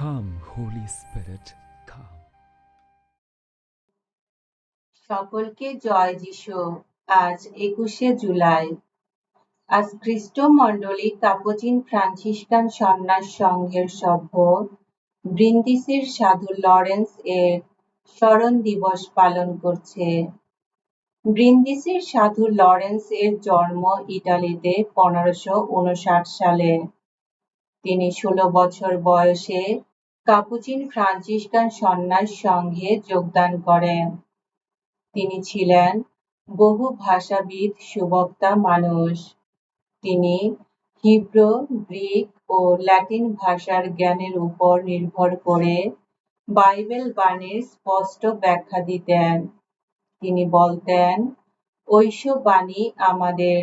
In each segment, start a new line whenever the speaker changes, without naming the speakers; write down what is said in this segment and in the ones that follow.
Come, Holy Spirit, come.
সকলকে জয় যিশু। আজ একুশে জুলাই। আজ খ্রিস্ট মণ্ডলী কাপুচিন ফ্রান্সিসকান সন্ন্যাস সংঘের সভ্য ব্রিন্দিসির সাধু লরেন্স এর স্মরণ দিবস পালন করছে। ব্রিন্দিসির সাধু লরেন্স এর জন্ম ইটালিতে পনেরোশো উনষাট সালে। তিনি ষোলো বছর বয়সে কাপুচিন ফ্রান্সিসকান সন্ন্যাস সংঘে যোগদান করেন। তিনি ছিলেন বহু ভাষাবিদ, সুবক্তা মানুষ। তিনি হিব্রু, গ্রিক ও ল্যাটিন ভাষার জ্ঞানের উপর নির্ভর করে বাইবেল বাণীর স্পষ্ট ব্যাখ্যা দিতেন। তিনি বলতেন ঐশ বাণী আমাদের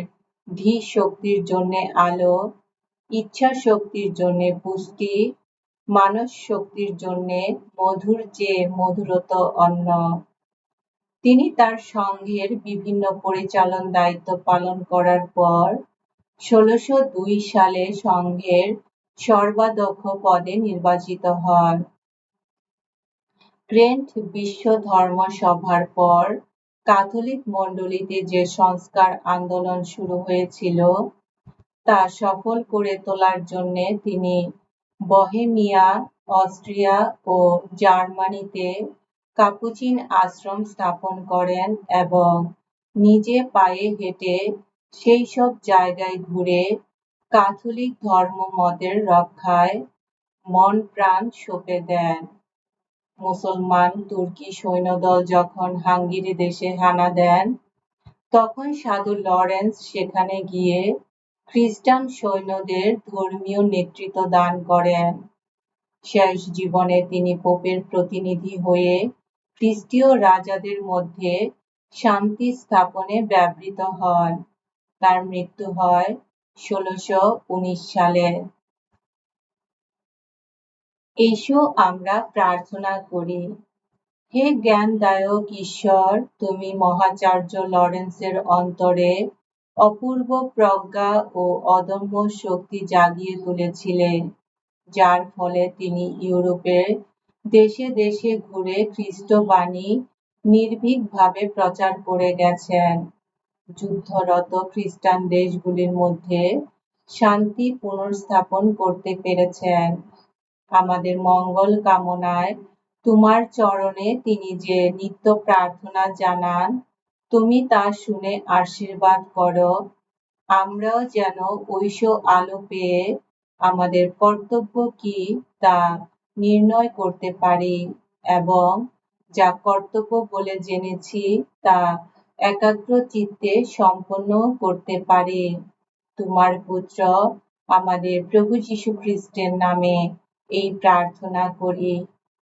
ধী শক্তির জন্য আলো ইচ্ছা শক্তির জন্য পুষ্টি মানস শক্তির জন্য মধুর চেয়ে মধুরত অন্ন, তিনি তার সংঘের বিভিন্ন পরিচালন দায়িত্ব পালন করার পর ষোলশো দুই সালে সংঘের সর্বাধ্যক্ষ পদে নির্বাচিত হন। ট্রেন্ট বিশ্ব ধর্ম সভার পর ক্যাথলিক মণ্ডলীতে যে সংস্কার আন্দোলন শুরু হয়েছিল, তা সফল করে তোলার জন্য তিনি বহেমিয়া, অস্ট্রিয়া ও জার্মানিতে কাপুচিন আশ্রম স্থাপন করেন এবং নিজে পায়ে হেঁটে সেই সব জায়গায় ঘুরে ক্যাথলিক ধর্ম মতের রক্ষায় মন প্রাণ সঁপে দেন। মুসলমান তুর্কি সৈন্যদল যখন হাঙ্গেরি দেশে হানা দেন, তখন সাধু লরেন্স সেখানে গিয়ে খ্রিস্টান সৈন্যদের ধর্মীয় নেতৃত্ব দান করেন। শেষ জীবনে তিনি পোপের প্রতিনিধি হয়ে খ্রিস্টীয় রাজাদের মধ্যে শান্তি স্থাপনে ব্যবহৃত হন। তার মৃত্যু হয় ষোলশো উনিশ সালে। এসো আমরা প্রার্থনা করি। হে জ্ঞানদায়ক ঈশ্বর, তুমি মহাচার্য লরেন্সের অন্তরে অপূর্ব প্রজ্ঞা ও অদম্য শক্তি জাগিয়ে তুলেছিলে যার ফলে তিনি ইউরোপের দেশে দেশে ঘুরে খ্রিস্টবাণী নির্ভীকভাবে প্রচার করে গেছেন। যুদ্ধরত খ্রিস্টান দেশগুলির মধ্যে শান্তি পুনর্স্থাপন করতে পেরেছেন। আমাদের মঙ্গল কামনায় তোমার চরণে তিনি যে নিত্য প্রার্থনা জানান তুমি তা শুনে আশীর্বাদ করো। আমরাও যেন ঐশ আলো পেয়ে আমাদের কর্তব্য কি তা নির্ণয় করতে পারি এবং যা কর্তব্য বলে জেনেছি তা একাগ্র চিত্তে সম্পন্ন করতে পারি। তোমার পুত্র আমাদের প্রভু যীশু খ্রিস্টের নামে এই প্রার্থনা করি।